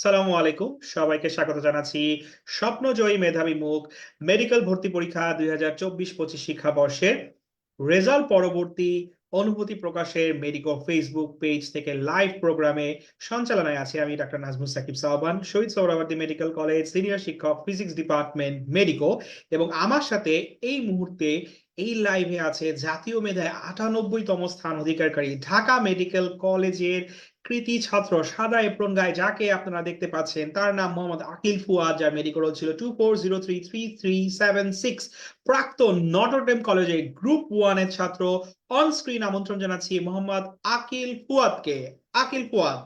আসসালামু আলাইকুম। সবাইকে স্বাগত জানাচ্ছি স্বপ্নজয়ী মেধাবী মুখ মেডিকেল ভর্তি পরীক্ষা দুই হাজার চব্বিশ পঁচিশ শিক্ষাবর্ষের রেজাল্ট পরবর্তী অনুভূতি প্রকাশের মেডিকো ফেসবুক পেজ থেকে লাইভ প্রোগ্রামে সঞ্চালনায় আছে আমি doctor Nazmul Sakib Sahban, Shahid Suhrawardy medical college, senior শিক্ষক, ফিজিক্স ডিপার্টমেন্ট, মেডিকো এবং আমার সাথে এই মুহূর্তে এই লাইভে আছে জাতীয় মেধায় আটানব্বইতম স্থান অধিকারকারী ঢাকা মেডিকেল কলেজের কৃতি ছাত্র সাদা এপ্রন গায়ে যাকে আপনারা দেখতে পাচ্ছেন, তার নাম মোহাম্মদ আকিল ফুয়াদ, যার মেডিকেল ছিল two four zero three three three seven six প্রাক্তন নটরডেম কলেজে গ্রুপ ওয়ানের ছাত্র। অন স্ক্রিন আমন্ত্রণ জানাচ্ছি মোহাম্মদ আকিল ফুয়াদকে। আকিল ফুয়াদ।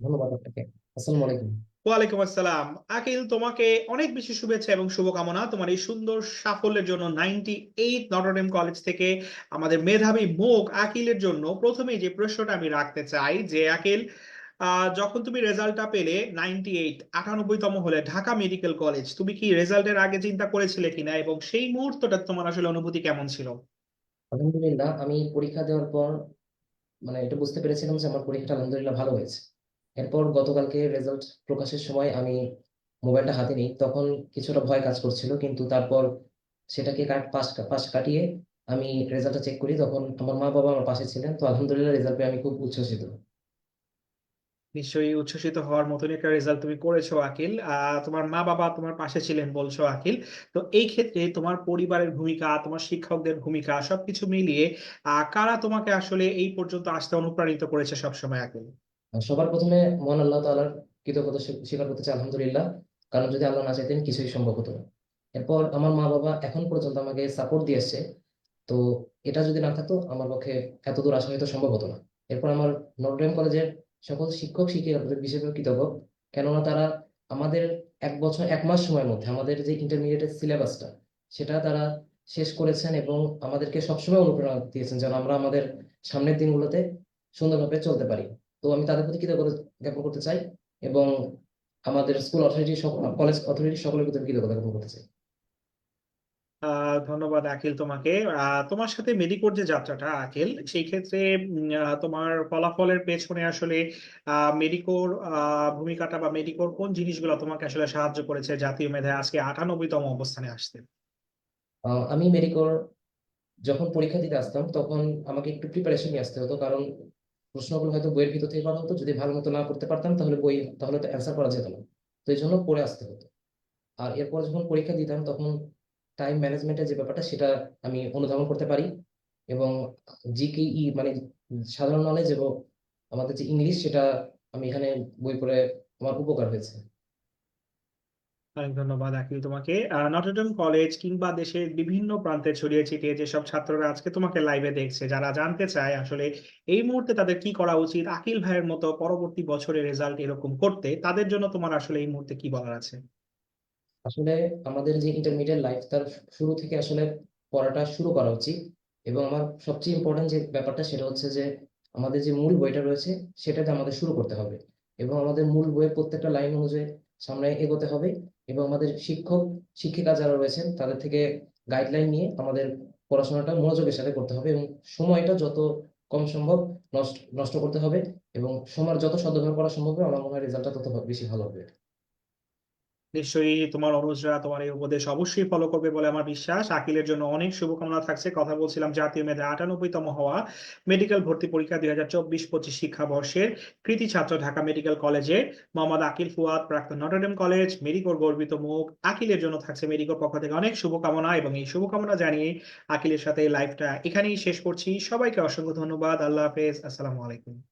ধন্যবাদ আপনাকে। আসসালামু আলাইকুম। ওয়ালাইকুম আসসালাম। আকিল, তোমাকে অনেক বেশি শুভেচ্ছা এবং শুভকামনা। তোমার এই সুন্দর সাফল্যের জন্য নাইনটি এইট নটরডেম কলেজ থেকে আমাদের মেধাবী মুখ আকিলের জন্য প্রথমেই যে প্রশ্নটা আমি রাখতে চাই যে, আকিল যখন তুমি রেজাল্টটা পেলে নাইনটি এইট, আটানব্বইতম হলে ঢাকা মেডিকেল কলেজ, তুমি কি রেজাল্টের আগে চিন্তা করেছিলে কিনা এবং সেই মুহূর্তটা তোমার আসলে অনুভূতি কেমন ছিল? আলহামদুলিল্লাহ, আমি পরীক্ষা দেওয়ার পর মানে এটা বুঝতে পেরেছিলাম যে আমার পরীক্ষাটা আলহামদুলিল্লাহ ভালো হয়েছে। এরপর গতকালকে রেজাল্ট প্রকাশের সময় আমি মোবাইলটা হাতে নিই। তখন কিছুটা ভয় কাজ করছিল, কিন্তু তারপর সেটাকে কাট, পাশ পাশ কাটিয়ে আমি রেজাল্টটা চেক করি। তখন আমার মা বাবা আমার পাশে ছিলেন, তো আলহামদুলিল্লাহ রেজাল্ট পেয়ে আমি খুব উচ্ছ্বসিত। নিশ্চয়ই উচ্ছ্বসিত হওয়ার মতন একটা রেজাল্ট তুমি করেছ, আকিল। তোমার মা বাবা তোমার পাশে ছিলেন বলছো, আকিল। তো এই ক্ষেত্রে তোমার পরিবারের ভূমিকা, তোমার শিক্ষকদের ভূমিকা সবকিছু মিলিয়ে কারা তোমাকে আসলে এই পর্যন্ত আসতে অনুপ্রাণিত করেছে সবসময়, আকিল? সবার প্রথমে মহান আল্লাহ তাআলার কৃতজ্ঞতা স্বীকার করতে চাই, আলহামদুলিল্লাহ। কারণ যদি আল্লাহ না চাইতেন, কিছুই সম্ভব হতো না। এরপর আমার মা বাবা এখন পর্যন্ত আমাকে সাপোর্ট দিয়ে এসছে তো এটা যদি না থাকতো, আমার পক্ষে এত দূর আসা হয়তো সম্ভব হতো না। এরপর আমার নটরডেম কলেজের সকল শিক্ষক, শিক্ষিকাদের বিশেষভাবে কৃতজ্ঞ। কেননা তারা আমাদের এক বছর, এক মাস সময়ের মধ্যে আমাদের যে ইন্টারমিডিয়েটের সিলেবাসটা সেটা তারা শেষ করেছেন এবং আমাদেরকে সবসময় অনুপ্রেরণা দিয়েছেন যেন আমরা আমাদের সামনের দিনগুলোতে সুন্দরভাবে চলতে পারি। তো আমি তাদের প্রতি কৃতজ্ঞতা জ্ঞাপন করতে চাই এবং আমাদের স্কুল অথরিটি কলেজ অথরিটি সকলের প্রতি কৃতজ্ঞতা জ্ঞাপন করতে চাই। ধন্যবাদ আকিল তোমাকে। তোমার সাথে মেডিকোর যে যাত্রাটা আকিল সেই ক্ষেত্রে তোমার ফলাফলের পেছনে আসলে আহ মেডিকোর ভূমিকাটা বা মেডিকোর কোন জিনিসগুলো তোমাকে আসলে সাহায্য করেছে জাতীয় মেধায় আজকে আটানব্বইতম অবস্থানে আসতে? আমি মেডিকোর যখন পরীক্ষা দিতে আসতাম তখন আমাকে একটু প্রিপারেশন নিয়ে আসতে হতো কারণ প্রশ্নগুলো হয়তো বইয়ের ভিতর থেকে করা হতো যদি ভালো মতো না করতে পারতাম তাহলে বই, তাহলে তো অ্যান্সার করা যেত না। তো এই জন্য পড়ে আসতে হতো। আর এরপরে যখন পরীক্ষা দিতাম, তখন টাইম ম্যানেজমেন্টের যে ব্যাপারটা, সেটা আমি অনুধাবন করতে পারি। এবং জিকেই মানে সাধারণ নলেজ এবং আমাদের যে ইংলিশ, সেটা আমি এখানে বই পড়ে আমার উপকার হয়েছে। অনেক ধন্যবাদ আকিল তোমাকে। নটরডেম কলেজ কিংবা দেশের বিভিন্ন প্রান্তে ছড়িয়ে ছিটিয়ে যেসব ছাত্ররা আজকে তোমাকে লাইভে দেখছে, যারা জানতে চায় আসলে এই মুহূর্তে তাদের কি করা উচিত, আকিল ভাইয়ের মতো পরবর্তী বছরে রেজাল্ট এরকম করতে, তাদের জন্য তোমার আসলে এই মুহূর্তে কি বলার আছে? আসলে আমাদের যে ইন্টারমিডিয়েট লাইফ তার শুরু থেকে আসলে পড়াটা শুরু করা উচিত। এবং আমার সবচেয়ে ইম্পর্টেন্ট যে ব্যাপারটা সেটা হচ্ছে যে আমাদের যে মূল বইটা রয়েছে সেটাতে আমাদের শুরু করতে হবে। এবং আমাদের মূল বইয়ের প্রত্যেকটা লাইন অনুযায়ী সামনে এগোতে হবে এবং আমাদের শিক্ষক, শিক্ষিকা যারা রয়েছেন, তাদের থেকে গাইডলাইন নিয়ে আমাদের পড়াশোনাটা মনোযোগের সাথে করতে হবে এবং সময়টা যত কম সম্ভব নষ্ট নষ্ট করতে হবে এবং সময়ের যত সদ্ব্যবহার করা সম্ভব হবে, আমার মনে হয় রেজাল্টটা তত বেশি ভালো হবে। নিশ্চয়ই তোমার অনুজরা তোমার এই উপদেশ অবশ্যই ফলো করবে বলে আমার বিশ্বাস। আকিলের জন্য অনেক শুভকামনা থাকছে। কথা বলছিলাম জাতীয় মেধা আটানব্বইতম হওয়া মেডিকেল ভর্তি পরীক্ষা দুই হাজার চব্বিশ পঁচিশ শিক্ষাবর্ষের কৃতি ছাত্র ঢাকা মেডিকেল কলেজে মোহাম্মদ আকিল ফুয়াদ, প্রাক্তন নটরডেম কলেজ মেডিকোর গর্বিত মুখ। আকিলের জন্য থাকছে মেডিকোর পক্ষ থেকে অনেক শুভকামনা এবং এই শুভকামনা জানিয়ে আকিলের সাথে লাইভটা এখানেই শেষ করছি। সবাইকে অসংখ্য ধন্যবাদ। আল্লাহ হাফেজ। আসসালামু আলাইকুম।